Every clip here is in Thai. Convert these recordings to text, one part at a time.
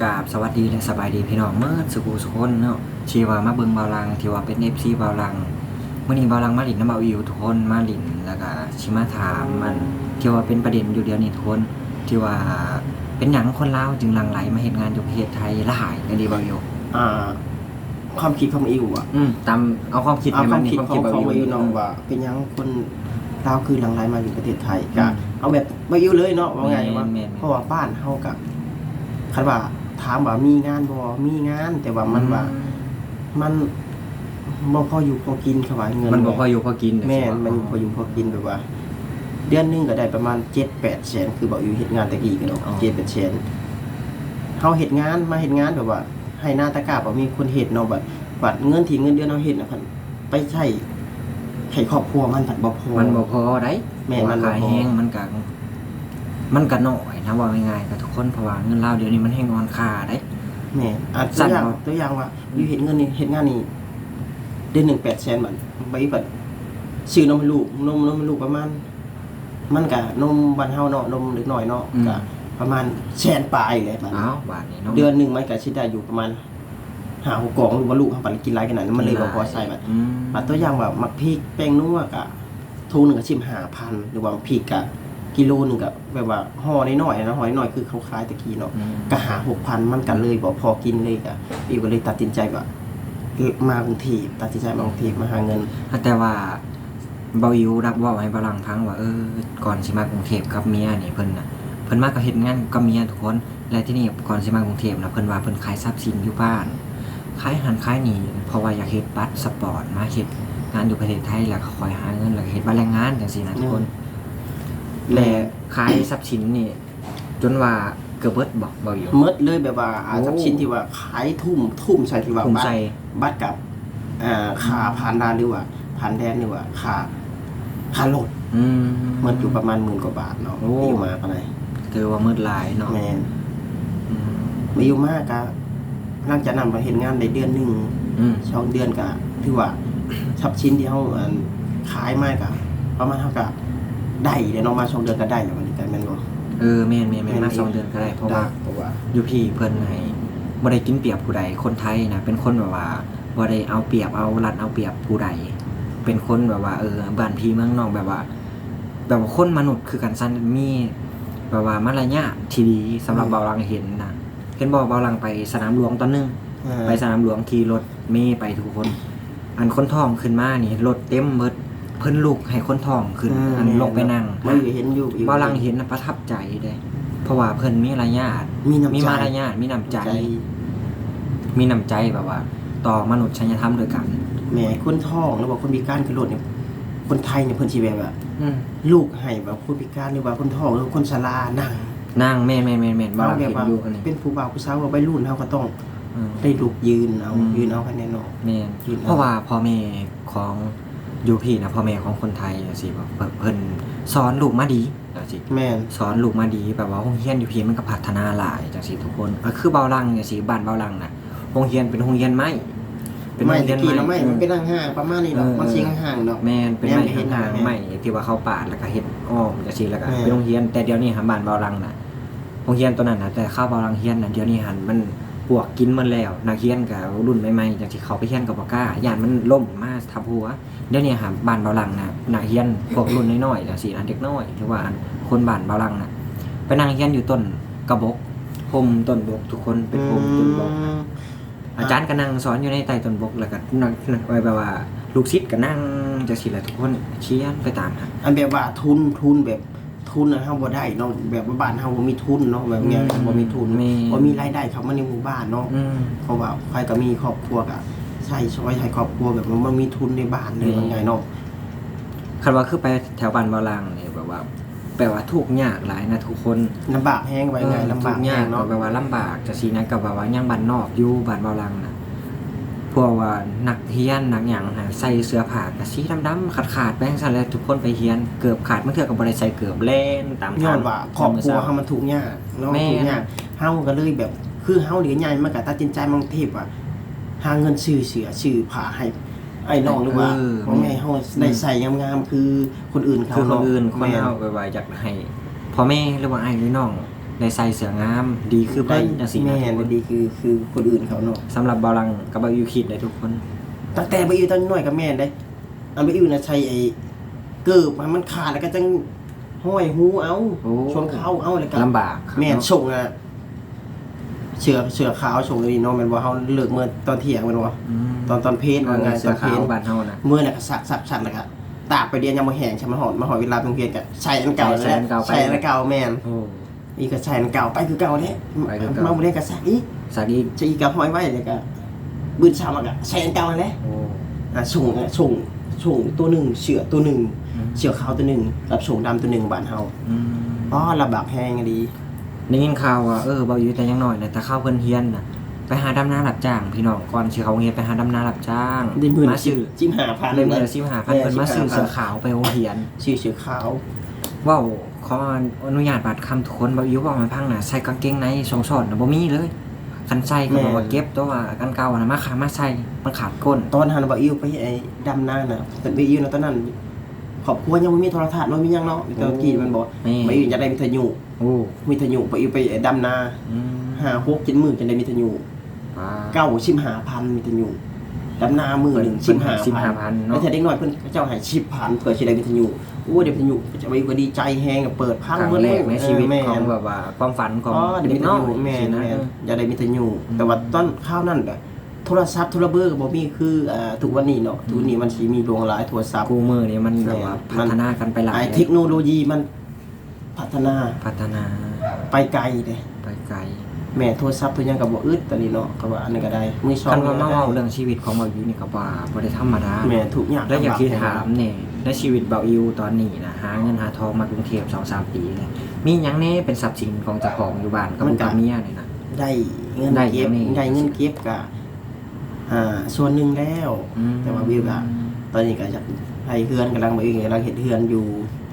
กราบสวัสดีและสบายดีพี่น้องเมื่อสุขุสุคนเนาะชีว่ามาเบิงเบาลังที่ว่าเป็น FC เบาลังมื่อนี้เบาลังมาลินน้ำเบาอิวทุกคนมาลินแล้วก็ชิมาถามมันที่ว่าเป็นประเด็นอยู่เดียวนี้ทุกคนที่ว่าเป็นหยังคนลาวจึงหลังไหลมาเฮ็ดงานอยู่ประเทศไทยละหายกันดีเบาอิวอ่าความคิดของอิวอะอืมตามเอาความคิดเอาให้คมัวานมนี่คิดความขอคิดงเบาของอิวอิวน้องว่า เป็นหยังคนลาวคือหลังไหลมาอยู่ประเทศไทยอืก็มเอาแบบบ่อิวเลยเนาะว่าไงแม่นว่าแม่นเพราะว่าบ้านเฮากับคันว่า ถามว่ามีงานบ่มีงาน แต่ว่ามันว่ามันบ่พออยู่พอกินเขาว่าเงินมันบ่พออยู่พอกินแม่นมันพออยู่พอกินแบบว่า เดือนหนึงก็ได้ประมาณ7-8แสนคือบ่อยู่เฮ็ดงานตะกี้กันเนาะ7-8แสนเฮาเฮ็ดงานมาเฮ็ดงานแบบว่า ให้หน้าตะกร้าบ่มีคนเฮ็ดเนาะแบบบัดเงินที่เงินเดือนเฮาเฮ็ดน่ะพันไปใช้ให้ครอบครัวมันผัดบ่พอมันบ่พอได้แม่นมันบ่พอขายแห้งมันก็มันก็น้อย นะว่าง่ายๆกับทุกคนเพราะว่าเงินลาวเดี๋ยวนี้มันแห้งอ่อนค่าได้แม่อะสั่ตัวนอย่างเนาะตัวอย่างว่าอยู่เฮ็ดเงินนี่เฮ็ดงานนี่เดือนหนึง8แสนบาทไปบัดซื้อนมให้ลูกนมนมให้ลูกประมาณ มันก็นมบ้านเฮาเนาะนมเล็กน้อยเนาะก็ประมาณแสนปลายเลยบัดอ้าวบาทนี้เนาะเดือนหนึงมันก็สิได้อยู่ประมาณห้าหกกล่องหรือว่าลูกเฮาปันกินหลายขนาดนั้นมันเลยบ่พอใช้บัด อืมบัดตัวอย่างแบบมักพริกแป้งนัวกะทูหนึงก็ชิม5,000หรือว่าพริกกะ กิโลหนึงก็แบบว่าห่อน้อยๆนะห่อน้อยๆคือเขาขายตะกี้เนาะอืมก็หา6,000มันก็เลยบ่พอกินเลยก็อีกก็เลยตัดสินใจว่าเอ๊ะมากรุงเทพตัดสินใจมากรุงเทพมาหาเงิน แต่ว่าเบาอิวรับเว่าให้บาลังพังว่าเออก่อนสิมากรุงเทพกับเมียนี่เพิ่นน่ะเพิ่นมาก็เฮ็ดงานกับเมียทุกคนและที่นี่ก่อนสิมากรุงเทพนะเพิ่นว่าเพิ่นขายทรัพย์สินอยู่บ้านขายอาหารขายนี่เพราะว่าอยากเฮ็ดบัตรสปอร์ตมาเฮ็ดงานอยู่ประเทศไทยแล้วก็คอยหาเงินแล้วก็เฮ็ดบัตรแรงงานจังซี่นะทุกคน และขายทรัพย์สินนี่จนว่าเกือบเบิดบอกเบาอยู่หมดเลยแบบว่าอาโอ้ ทรัพย์สินที่ว่าขายทุ่มทุ่มใช่ที่ว่าผมบัตรใส่บัตรกับอ่าค่าผ่านด่านหรือว่าผ่านแดนหรือว่าค่าค่ารถอืมหมันอยู่ประมาณหมื่นกว่าบาทเนาะโอ้อยู่มาปานใดถือว่ามืดหลายเนาะแม่นอืมมาอยู่มากก็หลังจากนั้นมาเห็นงานได้เดือนหนึงอืมสองเดือนก็ถือว่า ทรัพย์ชิ้นที่เฮาอันขายมาก็ประมาณเท่ากับ ได้เดี๋ยวน้องมาสองเดือนก็ได้แล้ววันนี้กันแม่นบ่เออแม่นแม่นแม่นมาสองเดือนก็ได้เพราะว่าเพราะว่าอยู่พี่เพิ่นให้บ่ได้กินเปรียบผู้ใดคนไทยนะเป็นคนแบบว่าบ่ได้เอาเปรียบเอารัดเอาเปรียบผู้ใดเป็นคนแบบว่าเออบ้านพี่เมืองนอกแบบว่า แบบว่าคนมนุษย์คือกันซันมีแบบว่ามารยาทที่ดีสำหรับเบาลังเห็นนะเห็นบ่เบาลังไปสนามหลวงตอนหนึงอ่าไปสนามหลวงขี่รถเมย์ไปทุกคน อันคนท้องขึ้นมานี่รถเต็มเบิด เพิ่นลุกให้คนท้องขึ้นอันลงไปนั่งมันอยู่เห็นอยู่อยู่เบาลังเห็นน่ะประทับใจเด้เพราะว่าเพิ่นมีมารยาทมีน้ำใจ มีมารยาทมีน้ำใจมีน้ำใจแบบว่า ต่อมนุษยธรรมด้วยกัน แหม่คนท้องหรือว่าคนพิการคือรถเนี่ยคนไทยเนี่ยเพิ่นสิแบบว่าอืมลูกให้แบบคนพิการหรือว่าคนท้องหรือว่าคนชรานั่งนั่งแม่นแม่นแม่นแม่นบ้าเฮาเห็แบบนว่าอยู่กันนี่เป็นผู้บ่าวผู้สาวว่าวัยรุ่นเฮาก็ต้องอืม ได้ลูกยืนเอาอืม ยืนเอาคะแนนเนาะแม่นยืนเอา เพราะว่าพ่อแม่ของ ยูพี่นะพ่อแม่ของคนไทยจังซี่แบบเพิ่นสอนลูกมาดีจังซี่แม่นสอนลูกมาดีแบบว่าโรงเรียนอยู่พี่มันก็พัฒนาหลายจังซี่ทุกคนก็คือเบาลังจังซี่บ้านเบาลังน่ะโรงเรียนเป็นโรงเรียนไม้เป็นไม่โรงเรียนตะกี้เนาะไม้ไม่มันเป็นห่างๆประมาณนี้เนาะเออมันสิห่างๆเนาะแม่นเป็นแม่ไม้นไปเฮ็ดห่างแม่ๆไม้ที่ว่าเขาปาดแล้วก็เฮ็ดอ้อมจังซี่แล้วก็แม่นเป็นโรงเรียนแต่เดี๋ยวนี้หันบ้านเบาลังน่ะโรงเรียนตัวนั้นน่ะแต่ข้าวเบาลังเรียนน่ะเดี๋ยวนี้หันมัน ปวกกินมันแล้วนักเรียนกับรุ่นใหม่ๆจังซี่เขาไปเรียนกับบ่กล้าย่านมันล่มมาทับหัวเดี๋ยวนี้หันบ้านเบาลังน่ะนักเรียนพวกรุ่นน้อยๆจังซี่อันเด็กน้อยหรือว่าอันคนบ้านเบาลังน่ะไปนั่งเรียนอยู่ต้นกระบอกพมต้นบกทุกคนเป็นพมต้นบกน่ะอาจารย์ก็นั่งสอนอยู่ในใต้ต้นบกแล้วก็นั่งไว้แบบว่า ลูกศิษย์ก็นั่งจะสิแหละทุกคนเชียนไปตามหาอันแบบว่าทุนทุนแบบ ทุนนะเฮาบ่ได้เนาะแบบว่าบ้านเฮาบ่มีทุนเนาะแบบเนี้ยอืมบ่มีทุนแม่บ่มีรายได้เข้ามาในหมู่บ้านเนาะอืม เพราะว่าใครก็มีครอบครัวก็ใช้ช่วยให้ครอบครัวแบบว่ามันมีทุนในบ้านเลยแม่ว่าไงเนาะคันว่าคือไปแถวบ้านบาลางเนี่ยแบบว่า แปลว่าทุกข์ยากหลายนะทุกคนลำบากแฮงไว้ไงเออลำบากทุข์แฮยากงก็เนาะ แปลว่าลำบากจะสินะกับแบบว่ายังบ้านนอกอยู่บ้านบาลางนะ พวกว่านักเฮียนนักหยังหาใส่เสื้อผ้าก็สีดำๆขาดๆไปจังซั่นแหละทุกคนไปเฮียนเกือบขาดมันเถื่อก็บ่ได้ใส่เกือบเล่นตามย้ทาองนว่าครอบครัวเฮามันทุกข์ยากเนาะแม่ทุกข์ยากเฮาก็เลยแบบคือเฮาเหลือใหญ่มันก็ตัดสินใจมากรุงเทพว่าหาเงินซื้อเสือซื้อผ้าให้ไอ้น้องหรือว่าเออว่าไงเฮาได้ใส่งามๆคือคนอื่นเขาคือคนเาะอื่นคนแม่เอาไปไว้อยากให้พ่อแม่หรือว่าไอ้หรือน้อง ได้ใส่เสื้องามดีคือได้เพิ่นจังซี่แม่นะนดีคือคือคนอื่นเขาเนาะสำหรับเบาลังกับเบายูคิดได้ทุกคน ตั้งแต่ไปอยู่ตอนน้อยกับแม่นได้อันไปอยู่น่ะใช้ไอ้เกิบมันขาดแล้วก็จังห้อยหูเอาโอ้ชวนเข้าเอาแล้วก็ลำบากครับแม่นเนาะชงอะเชือเชือขาวชงเลยเนาะแม่นว่าเฮาเลิกเมื่อตอนเที่ยงแม่นว่ามตอนตอนเพลนว่าไงเสื้ตออนเพขาลวนบ้านเฮานะเมื่อน่ะก็สักสักสักแล้วก็ตากไปเรียนยังบ่แห้งใช่มั้ยหอดมาหอดเวลาโรงเรียนก็ใช้อันเก่าใช้อันเก่าไป ใช้อันเก่าแม่นโอ้ อีกก็ใช้อันเก่าไปคือเก่าแท้ไปคือเก่ามมาบ่ได้ก็สักอีกสาดีจะอีกก็ห้อยไว้แล้วก็บื้นเช้ามาก็ใช้อันเก่านั่นแหละโอ้ อะชงอะชงชงตัวหนึ่งเสือตัวหนึ่งอืม เสือขาวตัวหนึ่งกับชงดำตัวหนึ่งบ้านเฮาอืมอ๋อลำบากแห้งอะดีได้ยินข่าวว่าเออเบาอยู่แต่ยังน้อยนะแต่เข้าเพิ่นเฮียนน่ะ ไปหาดำนารับจ้าง พี่น้องก่อนสิเขาเฮียนไปหาดำนารับจ้างได้หมื่นมาซื้อจิ้มหาพันเลยมื้อละ15,000เพิ่นมาซื้อ15,000เสื้อขาวไปโรงเรียน ชื่อเสือขาว เว้า ขออนุญาตบัตรคำทุกคนบ่อยู่บอกให้พังน่ะใส่กางเกงในสองช็อตน่ะบ่มีเลยคันใส่ก็บอกว่าเก็บตัวว่ากันเก่าน่ะมาขามาใส่มันขาดก้นตอนหันบ่อิวไปไอ้ดำนาน่ะแต่บ่อิวนะตอนนั้นครอบครัวยังบ่มีโทรทัศน์บ่มีหยังเนาะมีแต่กี้มันบอกนี่บ่อิวจะได้วิทยุโอ้วิทยุบ่อิวไปไอ้ดำนาอืมหา6 7มื้อจะได้วิทยุว้าเก้าชิมหาพันวิทยุดำนามือหนึงเพิ่ชินมหาชิมหาพันเนาะแล้วถ้าเด็กน้อยเพิ่นเจ้าให้10,000เพื่อสิได้วิทยุ โอ้เดี๋ยววิทยุจะไปก็ดีใจแฮงก็เปิดพังครั้งเบิดแรกในชีวิตแม่ของแบบว่าความฝันของอ๋อเดี๋ยวมีเด็กทน้อยุยแม่นสินะแม่นเอออย่าได้มีทยุอืมแต่ว่าตอนข้าวนั่นก็โทรศัพท์โทรเบอร์ก็บ่มีคืออ่าทุกวันนี้เนาะทุกวันนี้มันสิมีดวงหลายโทรศัพท์กูมือนี่มันแบบว่าแม่พัฒนากันไปหลายไอ้เทคโนโลยีมันพัฒนาพัฒนาไปไกลเด้ไปไกลแม่โทรศัพท์ตัวยังก็บ่อึดตอนนี้เนาะก็ว่าอันนี้ก็ได้มือสองคันว่ามาก็ได้เว้าเรื่องชีวิตของเบาอยู่นี่ก็ว่าบ่ได้ธรรมดาแม่ทุกอย่างแล้วอยากคิดลำบถามเนี่ย ในชีวิตเบาอิวตอนนี้นะหาเงินหาทองมากรุงเทพสองสามปีเลยมีหยังแน่เป็นทรัพย์สินของเจ้าของอยู่บ้านกับลูกกับเมียเนี่ยนะ ได้เงินได้เก็บเงินนี่ได้เงินเก็บก็อ่าส่วนหนึงแล้ว อืม แต่ว่าวิวก็ตอนนี้ก็จะให้เฮือนกำลังบ่อีกกำลังเฮ็ดเฮือนอยู่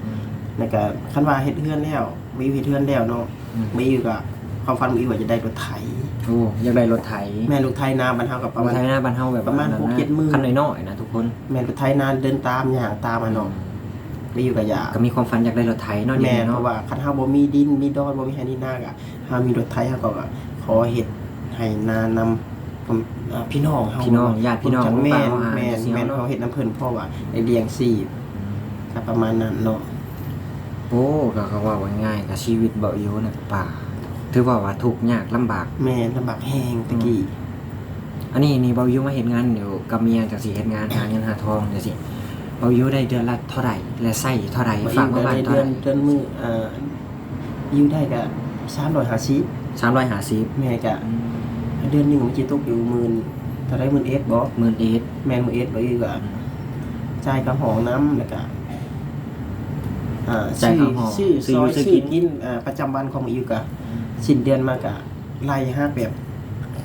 อืมแล้วก็คันว่าเฮ็ดเฮือนแล้วมีเฮ็ดเฮือนแล้วเนาะอืมมีอยู่ก็ความฝันมีว่าจะได้รถไถ โอ้อยากได้รถไถแม่นรถไถนาบ้านเฮากับประรมาถณ ไถหน้าบ้านเฮาแบบประมาณว่หกเจ็ดหมื่น คันน้อยๆนะทุกคนแม่นรถไถนาเดินตามอย่างตามมาเนาะมีอยู่ก็อยากก็มีความฝันอยากได้รถไถเนาะแม่นเนาะเพราะว่าคันเฮาบ่มีดินมีดอนบ่มีให้นี่นาก็เฮามีรถไถเฮาก็ขอเฮ็ดให้นานำผมอ่าพี่น้องเฮาพี่น้องญาติพี่น้องจักลูกแม่ป้านอาแม่นเสียแม่นเนาะเฮาเฮ็ดน้ำเพิ่นเพราะว่าได้เลี้ยงชีพก็ประมาณนั้นเนาะ โอ้ก็เขาว่าว่าง่ายกับชีวิตเบาอิวน่ะป่า ถือว่าว่าทุกข์ยากลำบาก แม่นลำบากแฮงตะกี้อันนี้นี่เบายูมาเห็นงานเดี๋ยวกับเมียจากสิเห็นงานหาเงินหาทองเดี๋ยวสิเบายูได้เดือนละเท่าไหร่ และใส่เท่าไหร่บ่ฝากอีมาบ้านได้เท่าเดืไหอนร่เดือนมื้ออ่าอยู่ได้ก็350สามร้อยห้าสิบแม่ก็เดือนหนึงมันสิตกอยู่หมื่นเท่าไดหมื่นเอสบ่หมื่นเอสแม่นหมื่นเอสบ่อีกก็จ่ายกับหองน้ำแล้วก็อ่าจ่ายค่าห้องชื่อซื้อซอยซื้อชื่กิอนกินอ่าประจำวันของอีกอะ สิ้นเดือนมากะไล่ห้าแบบ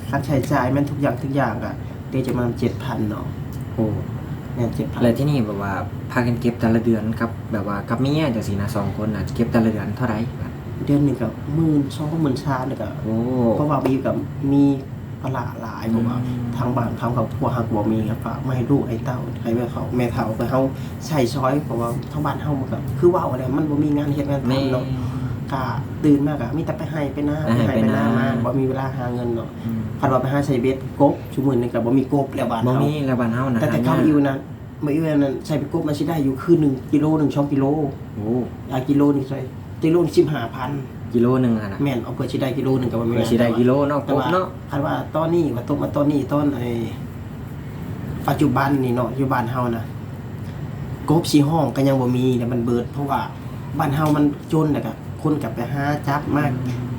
ค่าใช้จ่ายมันทุกอย่างทุกอย่างอะเดือนจะมาเจ็ดพันเนาะโอ้แม่นเจ็ดพันแล้วที่นี่แบบว่าพากันเก็บแต่ละเดือนกับ แบบว่ากับเมียจากสินะสองคนน่ะเก็บแต่ละเดือนเท่าไหร่เดือนหนึ่งกับหมื่นสองหมื่นชาเนี่ยก็โอ้เพราะว่าอีกกับมีปลาหลายเพราะว่าอืมทางบ้านเขากับพวกหักบ่มีครับฝากไม่ให้ลูกให้เต้าให้แม่เขาแม่เฒ่าไปเฮาใช้ช้อยเพราะว่าทางบ้านเฮามันก็คือว่าอะไรมันบ่มีงานเฮ็ดงานแม่ทำเนาะ กะตื่นมากอะมีแต่ไปให้ไปหน้าไปให้ไปหน้าไปหน้ามาบ่มีเวลาหาเงินเนาะอืมคันว่าไปหาใช้เบ็ดกบชั่วโมงนึงก็บ่มีกบแล้วบ้านบ่เฮามีแล้วบ้านเฮานะแต่แต่หาข้าวยากอยู่นั้นบ่อยู่นั้นใช้ไปกบมันสิได้อยู่คือ1กิโล1 2กิโลโอ้อ่ากิโลนึงใช่กิโลนึง15,000กิโลหนึงอะนะแม่นเอาเพื่อสิได้กิโลนึงก็บ่แม่เพื่อสิได้กิโลเนาะแต่กบว่าเนาะคันว่าตอนนี้ว่าตกมาตอนนี้ตอนไอ้ปัจจุบันนี่เนาะอยู่บ้านเฮานะกบสีห้องก็ยังบ่มีแต่มันเบิดเพราะว่าบ้านเฮามันจนแล้วก็ คนกลับไปหาจับมา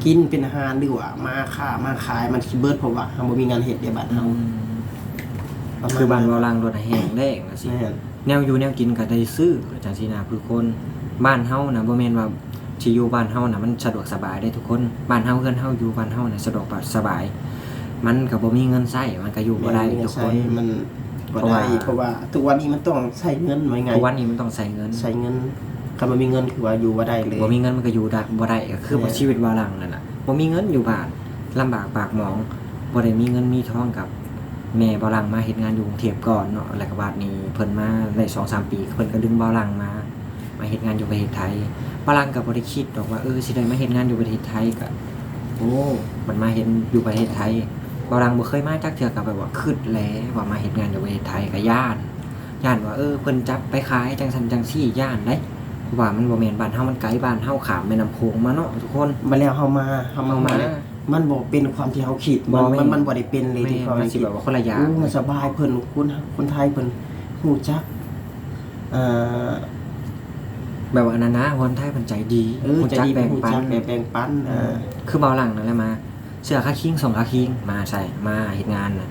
กินเป็นอาหารดีกว่ามาค้ามาขายมันสิเบิดเพราะว่าเฮาบ่มีงานเฮ็ดในบ้านเฮาประมณ คือบ้านเราลังรถแห้งแรกนะสิ แม่น แนวอยู่แนวกินก็ได้ซื้อจังซี่นะคือคนบ้านเฮานะบ่แม่นว่าที่อยู่บ้านเฮานะมันสะดวกสบายได้ทุกคนบ้านเฮาเฮือนเฮาอยู่บ้านเฮานะสะดวกสบาย มันก็บ่มีเงินใช้มันก็อยู่บ่ได้แม่นทุกคใช้นมันบ่เพราะได้ว่า เพราะว่า ทุกวันนี้มันต้องใช้เงินไว้ไงทุกวันนี้มันต้องใช้เงิน ใช้เงิน คันบ่มีเงินคือว่าอยู่บ่ได้เลย บ่มีเงินมันก็อยู่ได้บ่ได้ก็คือแม่ว่าชีวิตวาลังนั่นน่ะบ่มีเงินอยู่บ้านลำบากปากหมองบ่ได้มีเงินมีทองกับ แม่บ่ลังมาเฮ็ดงานอยู่กรุงเทพก่อนเนาะแล้วก็บาดนี้เพิ่นมาได้2-3ปีเพิ่นก็ดึงบ่ลังมา มาเฮ็ดงานอยู่ประเทศไทยบาลังก็บ่ได้คิดดอกว่าเออสิได้มาเฮ็ดงานอยู่ประเทศไทยก็โอ้มันมาเฮ็ดอยู่ประเทศไทยบาลังบ่เคยมาจักเทื่อก็แบบว่าคิดแล้วว่ามาเฮ็ดงานอยู่ประเทศไทยก็ย่านย่านว่าเออเพิ่นจับไปขายจังซั่นจังซี่ย่านเด้ เพราะว่ามันบ่แม่นบ้านเฮามันไกลบ้านเฮาขามแม่น้ำโขงมาเนาะทุกคน มาแล้วเฮามาเฮามาเฮามามาเนี่ยมันบ่เป็นความที่เฮาคิดบ่มันแม่นมันมันบ่ได้เป็นเลยแม่ที่เขามันสิคิดแบบว่าคนละอย่างโอ้มันสบายเพิ่นคนคนไทยเพิ่นฮู้จักเอ่อแบบว่าอันนั้นนะคนไทยเพิ่นใจดีเออรู้ใจะจักดีแบ่งฮู้ปัจันกแบ่งปันเอ่อคือเบาหลังนั่นแหละมา เสื้อคาคิงส่งคาคิงมาใส่มาเฮ็ดงานน่ะ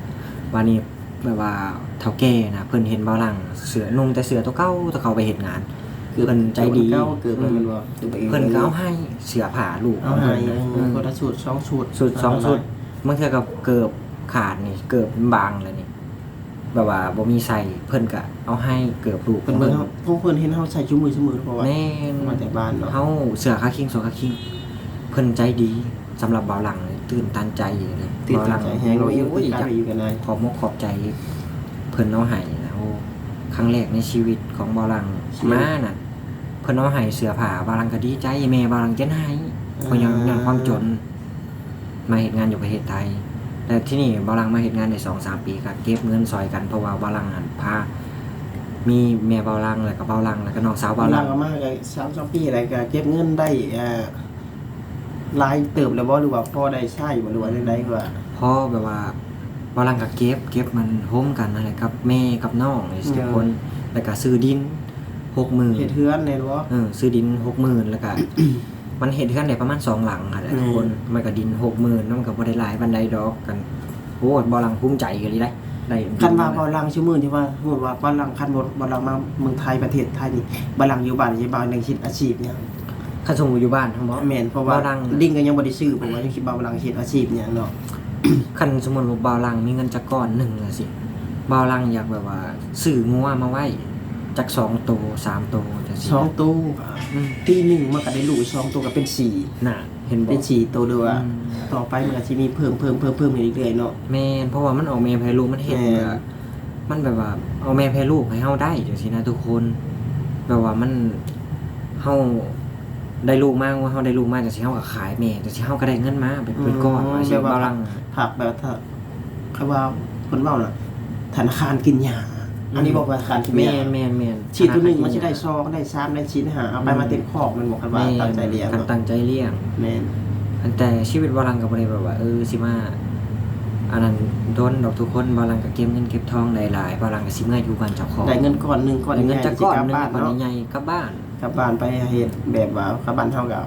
วันนี้แบบว่าเฒ่าแก่นะเพิ่นเห็นเบาหลังเสือนุ่งแต่เสือตัวเก่าตัวเขาไปเฮ็ดงาน คือเพิ่นใจดีเก่าเกิดมันมันบ่คือไปเพิ่นก็เอาให้เสือผ้าลูกเอาให้เพิ่นเอน่ะอคนละชุดสองชุดสุดสองสุดบางเทื่อก็เกือบขาดนี่เกือบบางเลยนี่แบบว่าบ่มีใส่เพิ่นก็เอาให้เกือบลูกเพิ่นเบิ่งเฮาพวกเพิ่นเห็นเฮาใส่ชุดมือชุดมือเพราะว่าแน่นมาแต่บ้านเนาะเฮาเสือคาคิงส่งคาคิงเพิ่นใจดีสำหรับเบาหลังนี่ตื่นตันใจเลยตื่นตาใจแฮงเราอยู่โอ้ยติดอกัยานกอยู่กันได้ขอบมกขอบใจ เพิ่นเอาให้นะโอ้ ครั้งแรกในชีวิตของบาลังชีวิตมาน่ะ เพิ่นเอาให้เสื้อผ้าบาลังก็ดีใจแม่บาลังเจ็นให้เพราะยังยังความจน มาเฮ็ดงานอยู่ประเทศไทย แต่ที่นี่บาลังมาเฮ็ดงานได้2-3ปีก็เก็บเงินซอยกันเพราะว่าบาลังหันพามีแม่บาลังแล้วก็บาลังแล้วก็น้องสาวบาบาลัลังงก็มาก็3 2ปีอะไรก็เก็บเงินได้เอ่อหลายเติบแล้วบ่หรือว่าพอได้ใช้บ่หรือว่าจังได๋ว่าพอแบบว่า บาลังก็เก็บเก็บมันโฮมกันนั่นแหละกับ แม่กับน้องนี่ทุกคนแล้วก็ซื้อดิน60,000เฮ็ดเฮือนแน่บ่เออซื้อดินหกหมื่นแล้วก็มันเห็นเพื่อนได้ประมาณสองหลังค่ะทุกคนอืมมันก็ดินหกหมื่นแล้วมันก็บ่ได้หลายบันไดดอกกันโอ้ยบอลังภูมิใจกันเลยได้ได้คันว่าบาลังชื่อมื้อที่ว่าสมมุติว่าบาลังคันบ่บาลังมาเมืองไทยประเทศไทยนี่บาลังอยู่บ้านสิบาลังคิดอาชีพหยังขันสมมุติอยู่บ้านทั้งหมดแม่นเพราะว่าบาลังลิงก็ยังบ่ได้ซื้อผมว่ายังคิดบาลังเฮ็ดอาชีพหยังเนาะ ขันสมมติว่าบาลังมีเงินจักก้อนหนึ่งละสิบาลังอยากแบบว่าซื้องัวมาไว้จักสองโตวสามโตวจังซี่สองตู้อืมปีหนึงมันก็ได้ลูกสองตัวก็เป็นสี่น่ะเห็นบ่เป็นสี่ตัวเด้ออืม ต่อไปมันก็สิมีเพิ่มเพิ่มเพิ่มเพิ่มอีกเรื่อยๆเนาะ แม่นเพราะว่ามันออกแม่แพ้ลูกมันเห็นแม่น แบบมันแบบว่า เอาแม่แพ้ลูกให้เฮาได้จังซี่นะทุกคน แบบว่ามันเฮา ได้ลูกมากว่าเฮาได้ลูกมากจังซี่เฮาก็ขายแม่จังซี่เฮาก็ได้เงินมาเป็นเป็นก้อนว่าสิบาลังผักแบบถ้าคือว่าเพิ่นเว้าน่ะธนาคารกินยาอันนี้บอกว่าธนาคารกินแม่ยานแม่นแม่นฉีดตัวหนึงมันสิได้ซองได้สามได้ชิ้นหาเอาไปมาเต็มคอกมันบอกกันว่าแม่นตั้งใจเรียนกันเนาะตั้งใจเลี้ยง แม่น อันแต่ชีวิตบาลังก็บ่ได้แบบว่าเออสิมาอันนั้นโดนดอกทุกคนบาลังก็เก็บเงินเก็บทองหลายๆบาลังก็สิเมื่ออยู่บ้านเจ้าของได้เงินก้อนหนึงก้อนได้เงินจักก้อนหนึงบ้านก้อนเนาะใหญ่ๆกลับบ้าน กลับบ้านไปเฮ็ดแบบว่ากลับบ้านเฮากับ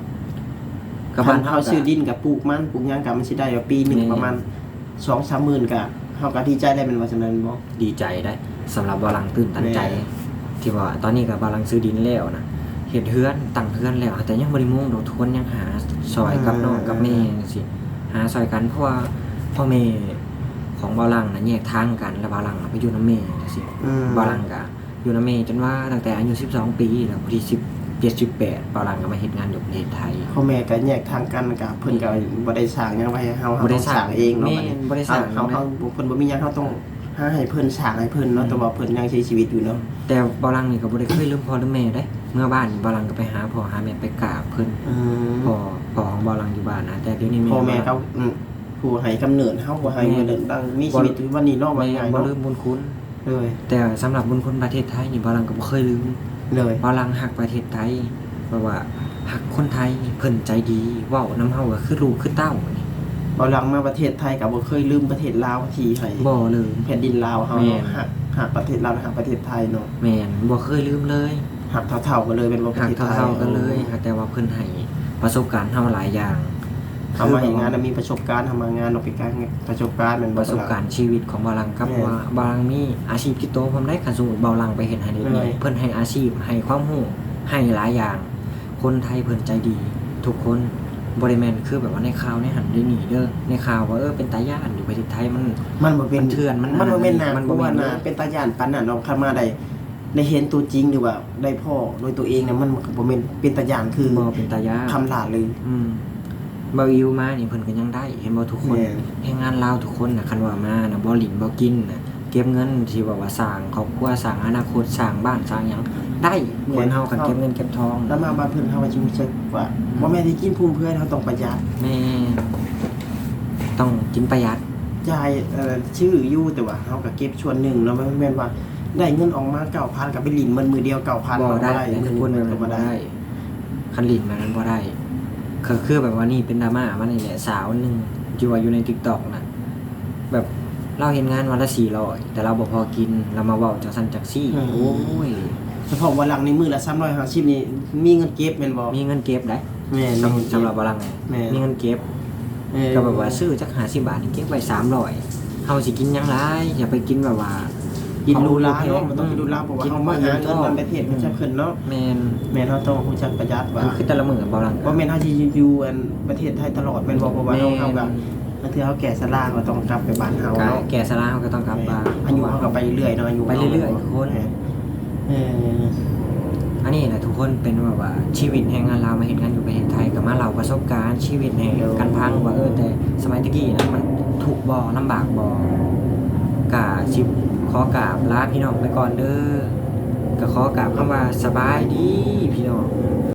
กลับบ้านเฮาเฮาซื้อก็ดินกับปลูกมันปลูกหยังก็มันสิได้ว่าปีหนึงแม่ประมาณ2-3หมื่นก็เฮาก็ดีใจได้แม่นว่าจังนั้นบ่ ดีใจได้สำหรับบาลังตื่นตันใจ แม่ ที่ว่าตอนนี้กับบาลังซื้อดินแล้วนะเห็ดเฮือนตั้งเฮือนแล้ว แต่ยังบริมุ่งดอกทุกคนยังหาซอยกับน้องกับแม่สิหาซอยกันเพราะว่าพ่อแม่ของบาลังนะแยกทางกันแล้วบาลังน่ะไปอยู่น้ำแม่สิอืมบาลังกะ อยู่น้ำแม่จนว่าตั้งแต่อายุ 12 ปีแล้วพอดี10 78บาลังก็มาเฮ็ดงานอยู่ประเทศไทย พ่อแม่ก็แยกทางกันกับเพิ่นก็บ่ได้สร้างหยังไว้ให้เฮาบ่ได้สร้างเเองเนาะแม่นบ่ได้สร้าง เฮาเฮาเพิ่นบ่มีหยังเฮาต้องหาให้เพิ่นสร้างให้เพิ่นเนาะแต่ว่าเพิ่นยังใช้ชีวิตอยู่เนาะแต่บาลังนี่ก็บ่ได้เคยลืมพ่อลืมแม่ได้ เมื่อบ้านบาลังก็ไปหาพ่อหาแม่ไปกราบเพิ่นอืมพ่อพ่อของบาลังอยู่บ้านนะแต่เดี๋ยวนี้พ่อแม่บเขาอืมผู้ให้กำเนิดเฮาบ่ให้มาเดินดังมีชีวิตอยู่วันนี้เนาะว่าแม่ง่ายบ่เนาะลืมบุญคุณ เลยแต่สำหรับบุญคุณประเทศไทยนี่บาลังก็บ่เคยลืมเลยบาลังฮักประเทศไทยเพราะว่าฮักคนไทยเพิ่นใจดีเว้าน้ำเฮาก็คือลูกคือเต้านี่บ่หลังมาประเทศไทยก็บ่เคยลืมประเทศลาวที่ให้บ่ลืมแผ่นดินลาวเฮาแม่เนาะหักหักประเทศลาวหักประเทศไทยเนาะแม่นบ่เคยลืมเลยหักเท่าๆกันเลยเป็นบ่ประฮักเทศไทยเท่าๆกันเลยฮักแต่ว่าเพิ่นให้ประสบการณ์เฮาหลายอย่าง เฮามาเห็นงานแล้วมีประสบการณ์ทำมางานเนาะเป็นการประสบการณ์แมันปบ่ระสบการณ์ชีวิตของบาลังครับแม่นว่าบาลังมีอาชีพที่โตพร้อมได้คันสมมุติบาลังไปเฮ็ดให้ได้แม่ดีนเพิ่นให้อาชีพให้ความรู้ให้หลายอย่าง คนไทยเพิ่นใจดี ทุกคนบริแมนคือแบบว่าในข่าวในหันได้หนีเด้อในข่าวว่าเออเป็นตาย่านอยู่ประเทศไทยมัน มันบ่เป็นมันเถื่อนมันมันบ่แม่นหนามันเพบ่ราะว่าแม่นหนาเป็นตาย่านปานนั้นเนาะคันมาได้ได้เห็นตัวจริงหรือว่าได้พ่อโดยตัวเองเนี่ยมันก็บ่แม่นเป็นตาย่านคือบ่เป็นตาย่าน คำลาเลย อืม บาอิวมานี่เพิ่นก็ยังได้ เห็นบ่ทุกคนแม่นเฮ็ดงานลาวทุกคนน่ะคันว่ามาน่ะบ่หลินบ่กินน่ะเก็บเงินที่ว่าว่าสร้างครอบครัวสร้างอนาคตสร้างบ้านสร้างหยังได้เหมือนเฮากันเก็บเงินเก็บทองแล้วมาบ้านเพิ่นเฮาก็สิรู้สึกว่าบ่แม่นที่กินภูมิเพื่อนเฮาต้องประหยัดแม่ต้องกินประหยัดจ่ายเอ่อชื่ออยู่แต่ว่าเฮาก็เก็บส่วนหนึ่งเนาะมันแม่นว่าได้เงินออกมา9,000ก็ไปหลินมันมือเดียว9,000บ่ได้เงิทุนกคนมัมันนก็บ่บ่ได้ได้ คันลินแบบนั้นบ่ได้ คือคือแบบว่านี่เป็นดราม่ามานี่แหละสาวหนึงอยู่ว่าอยู่ใน TikTok น่ะแบบเราเห็นงานวันละ400แต่เราบ่พอกินเรามาเว้าจังซั่นจังซี่โอ้ยเฉพาะวันหลังในมือละ350นี่มีเงินเก็บแม่นบ่มีเงินเก็บได้แม่นสำสำหรับบ่ลังแม่นมีเงินเก็บ เออก็แบบว่าซื้อจัก50บาทนี่เก็บไว้300เฮาสิกินหยังหลายอย่าไปกินแบบว่า กินรูลาของเนาะแพงมันต้องกินรูลาเพราะว่ากินเฮามาหาเงินมื้อตามเดีปยวระเทศมันจะขึ้นเนาะแม่นแม่นเฮาต้องรู้จักประหยัดว่ามันคือแต่ละมื้อบ่ลังว่าแม่นเฮาสิอยู่อันประเทศไทยตลอดแม่นบ่เพราะว่าเฮาเฮาก็แม่นบางทีเฮาแก่สลาก็ต้องกลับไปบ้านเฮาก็เนาะแก่สลาเขาก็ต้องกลับบ้านอายุเขาก็ไปเรื่อยเนาะอายุไปเรื่อยๆทุกคนเอออันนี้นะทุกคนเป็นแบบว่าชีวิตแห่งงานเราวมาเห็นกันอยู่ประเทศไทยกับมาเราประสบการณ์ชีวิตแห่งการพังว่าเออแต่สมัยตะกี้นะมันถูกบ่ลำบากบ่กะชิบข อกราบลาพี่น้องไปก่อนเด้อก็ขอกราบคำว่าสบายดีพี่น้อง